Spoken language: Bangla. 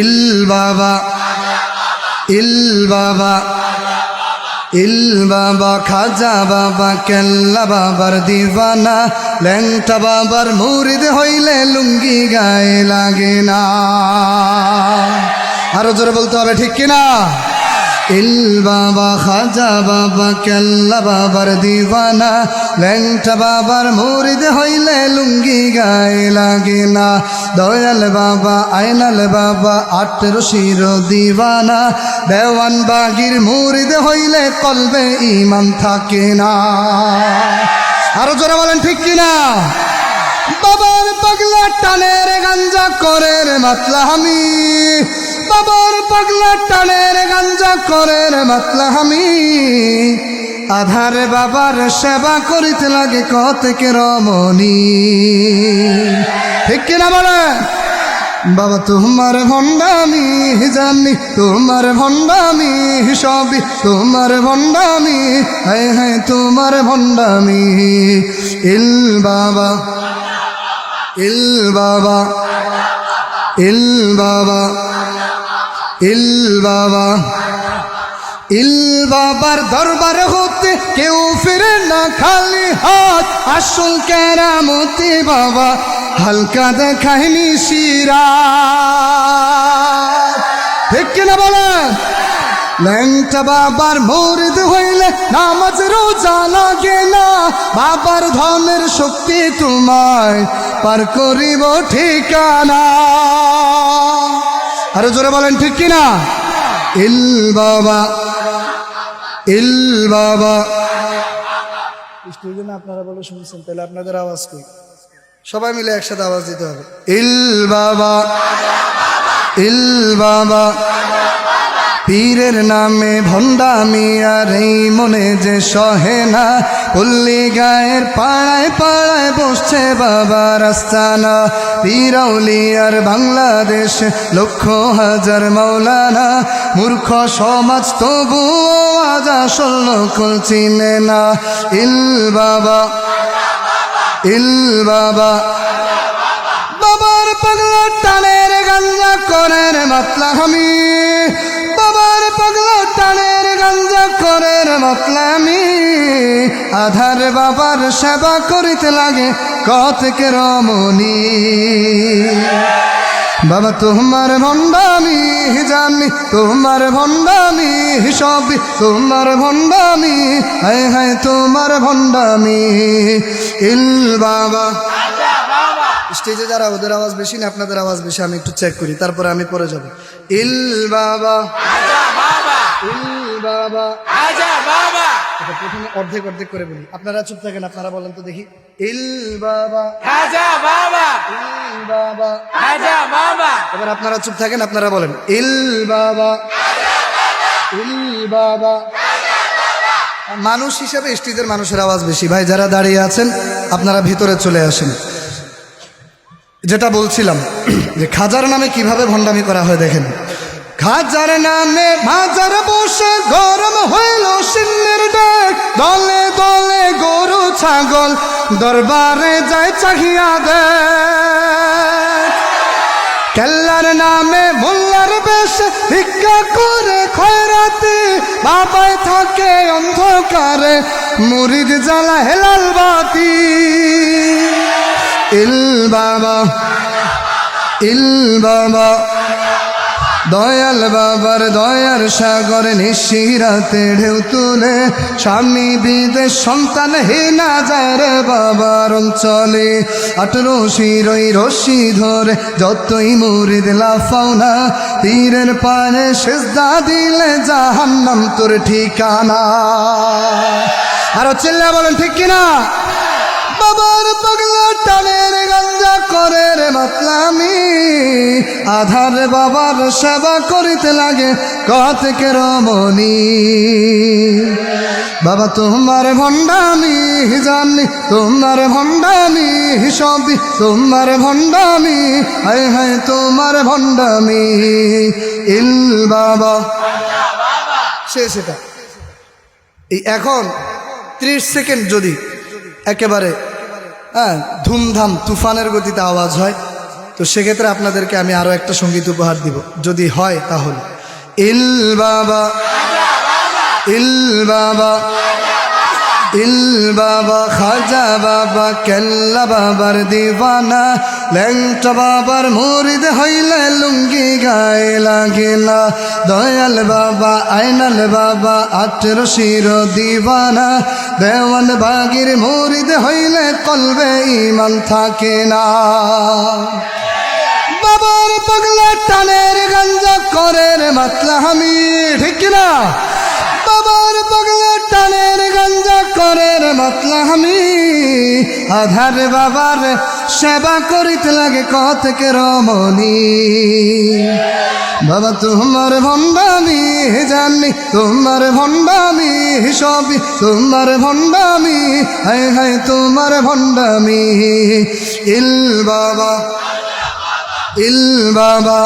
ইল বাবা ইল বাবা ইল বাবা, খাজা বাবা, কেল্লা বাবার দিবানা, ল্যাংটা বাবার মুরিদ হইলে লুঙ্গি গায়ে লাগে না। আরও জোরে বলতে হবে, ঠিক কিনা? ইল বাবা খাজা বাবা কেল্লা মুরিদ হইলে লুঙ্গি না বাবা বাবা দেওয়ান বাগির মুরিদ হইলে কলবে ইমান থাকে না আরও জোরে বলেন, ঠিক কিনা? বাবার পাগলা টানের গাঞ্জা করে রে মাতলা বাবার পাগলা টানের গাঞ্জা করে রে মাতলা আমি। আধারে বাবার সেবা করিতে লাগে কতকে রমণী। ঠিক কিনা বলে? বাবা, তোমার ভণ্ডামি জানি, তোমার ভণ্ডামি সবই তোমার ভণ্ডামি। হ্যাঁ হ্যাঁ তোমার ভণ্ডামি। ইল বাবা ইল বাবা ইল বাবা। ইল বাবা, ইল বাবার দরবার হতে কেউ ফিরে না, খালি হাত। আসল কেরামতি বাবা, হালকা দেখায়নি শিরা ঠিক কিনা বলেন ল্যাংটা বাবার মরিদ হইলে নামাজ রোজা লাগে না। বাবার ধনের শক্তি তোমায় পার করিব ঠিকানা। আরও জোরে বলেন ঠিক কিনা? ইল বাবা ইল বাবা। স্টুডেন্ট আপনারা বলে শুনছেন তাহলে আপনাদের আওয়াজ কই সবাই মিলে একসাথে আওয়াজ দিতে হবে। ইল বাবা ইল বাবা। পীরের নামে ভণ্ডামি, আর এই মনে যে সহে না, পল্লী গায়ের পাড়ায় পাড়ায় বসছে বাবা রাস্তানা পীরাউলিয়ার বাংলাদেশ, লক্ষ হাজার মৌলানা মূর্খ সমাজ তবুও আজ আসল নকল চিনে না। ইল বাবা ইল বাবা। আমি আধার বাবার সেবা করিতে লাগে কতকে রমণী। বাবা, তোমার ভণ্ডামি জানি, তোমার ভণ্ডামি সবই, তোমার ভণ্ডামি, হায় হায় তোমার ভণ্ডামি। ইল বাবা। স্টেজে যারা ওদের আওয়াজ বেশি না, আপনাদের আওয়াজ বেশি, আমি একটু চেক করি, তারপরে আমি পরে যাব। ইল বাবা। ইল বাবা। আজা বাবা। আচ্ছা, প্রথমে অর্ধেক অর্ধেক করে বলি। আপনারা চুপ থাকেন আপনারা বলেন তো দেখি। ইল বাবা। আজা বাবা। ইল বাবা। আজা বাবা। এবার আপনারা চুপ থাকেন আপনারা বলেন ইল বাবা। ইল বাবা। মানুষ হিসাবে স্টেজের মানুষের আওয়াজ বেশি। ভাই যারা দাঁড়িয়ে আছেন আপনারা ভিতরে চলে আসেন। যেটা বলছিলাম যে খাজার নামে কীভাবে ভণ্ডামি করা হয় দেখেন। খাজার নামে মাজার বসে, গরম হইল সিন্নের ডাক। দলে দলে গরু, ছাগল, দরবারে যায় চাহিয়া দেখ কেল্লার নামে মোল্লার বেশ ভিক্ষা করে খয়রাতে। বাবায় থাকে অন্ধকারে, মুরিদ জ্বালা হেলাল বাতি। ইল বাবা ইল বাবা। দয়াল বাবার দয়ার সাগর নিশিরাতে ঢেউ তুলে, স্বামী বিদেশ সন্তান হেনা যায় রে বাবার অঞ্চলে। আঠেরো শিরই রশি ধরে যতই মুরিদ লাফাও না, তীরের পানে সেজদা দিলে জাহান্নাম তোর ঠিকানা। আরও চিল্লা বলেন, ঠিক কিনা? বাবার পাগলা টানের গঞ্জা করে রে মাতলামি। আধার বাবার সেবা করিতে লাগে কতকে রমণী। বাবা, তোমার ভণ্ডামি জানি, তোমার ভণ্ডামি সবই তোমার ভণ্ডামি। হায় হায়, তোমার ভণ্ডামি। ইল বাবা। এটা এই এখন ত্রিশ সেকেন্ড যদি একেবারে হ্যাঁ ধুমধাম, তুফানের গতিতে আওয়াজ হয়। তো সেক্ষেত্রে আপনাদেরকে আমি আরও একটা সংগীত উপহার দিব। যদি হয় তাহলে। ইল বাবা ইল বাবা ইল বাবা, খাজা বাবা, কেল্লা বাবার দিবানা ল্যাংটা বাবার মুরিদ হইলে লুঙ্গি গায়ে লাগে না দয়াল বাবা, আইনাল বাবা আঠেরো শির দিবানা দেওয়ান বাগির মুরিদ হইলে কলবে ইমান থাকে না। বাবার পাগলা টানের গাঞ্জা করে মাতলা আমি, ঠিক না বাবার পাগলা টানের করে রে মাতলা আমি। আধার বাবার সেবা করিতে লাগে কতকে রমণী। বাবা, তোমার ভণ্ডামি জানি, তোমার ভণ্ডামি সবই, তোমার ভণ্ডামি, হায় হায় তোমার ভণ্ডামি। ইল বাবা ইল বাবা।